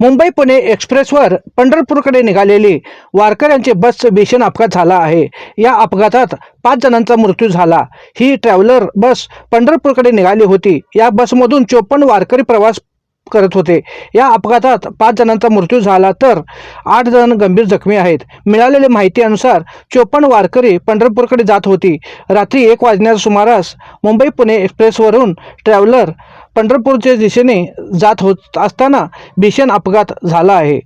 मुंबई पुणे एक्सप्रेसवर पंढरपूरकडे निघालेली वारकऱ्यांची बसचं भीषण अपघात झाला आहे. या अपघातात पाच जणांचा मृत्यू झाला. ही ट्रॅव्हलर बस पंढरपूरकडे निघाली होती. या बसमधून चोपन्न वारकरी प्रवास करत होते. या अपघातात पाच जणांचा मृत्यू झाला तर आठ जण गंभीर जखमी आहेत. मिळालेल्या माहितीनुसार चोपन्न वारकरी पंढरपूरकडे जात होती. रात्री एक वाजण्याच्या सुमारास मुंबई पुणे एक्सप्रेसवरून ट्रॅव्हलर पंढरपूरच्या दिशेने जात होत असताना भीषण अपघात झाला आहे.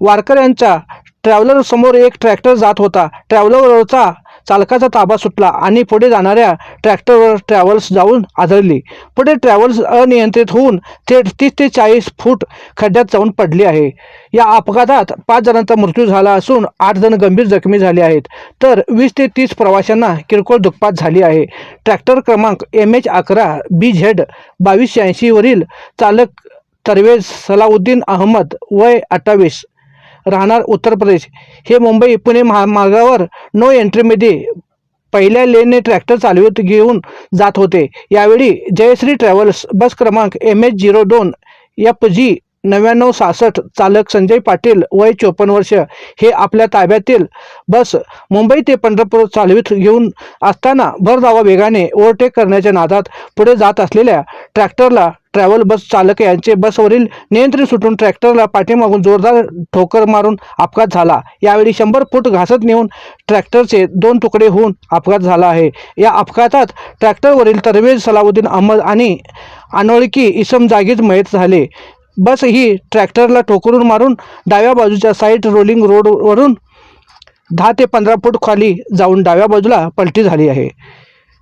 वारकऱ्यांच्या यांच्या ट्रॅव्हलरसमोर एक ट्रॅक्टर जात होता. ट्रॅव्हलरवरचा चालकाचा ताबा सुटला आणि पुढे जाणाऱ्या ट्रॅक्टरवर ट्रॅव्हल्स जाऊन आदळली. पुढे ट्रॅव्हल्स अनियंत्रित होऊन थेट तीस ते चाळीस फूट खड्ड्यात जाऊन पडली आहे. या अपघातात पाच जणांचा मृत्यू झाला असून आठ जण गंभीर जखमी झाले आहेत. तर वीस ते तीस प्रवाशांना किरकोळ दुखपात झाली आहे. ट्रॅक्टर क्रमांक एम एच अकरा बी झेड बावीसशे ऐंशीवरील चालक तरवेज सलाउद्दीन अहमद वय अठ्ठावीस राहणार उत्तर प्रदेश. हे मुंबई पुणे महामार्गावर नो एंट्रीमध्ये पहिल्या लेनने ट्रॅक्टर चालवत घेऊन जात होते. यावेळी जयश्री ट्रॅव्हल्स बस क्रमांक एम एच झिरो दोन एफ जी नव्याण्णव सहासष्ट चालक संजय पाटील वय चोपन्न वर्ष. हे आपल्या ताब्यातील बस मुंबई ते पंढरपूर चालवित घेऊन असताना भरधावा वेगाने ओव्हरटेक करण्याच्या नादात पुढे जात असलेल्या ट्रॅक्टरला ट्रॅव्हल बस चालक यांचे बसवरील नियंत्रण सुटून ट्रॅक्टरला पाठीमागून जोरदार ठोकर मारून अपघात झाला. यावेळी शंभर फूट घासत नेऊन ट्रॅक्टरचे दोन तुकडे होऊन अपघात झाला आहे. या अपघातात ट्रॅक्टरवरील तरवेज सलाउद्दीन अहमद आणि अनोळखी इसम जागीच मयत झाले. बस ही ट्रॅक्टरला ठोकरून मारून डाव्या बाजूच्या साईड रोलिंग रोडवरून दहा ते पंधरा फूट खाली जाऊन डाव्या बाजूला पलटी झाली आहे.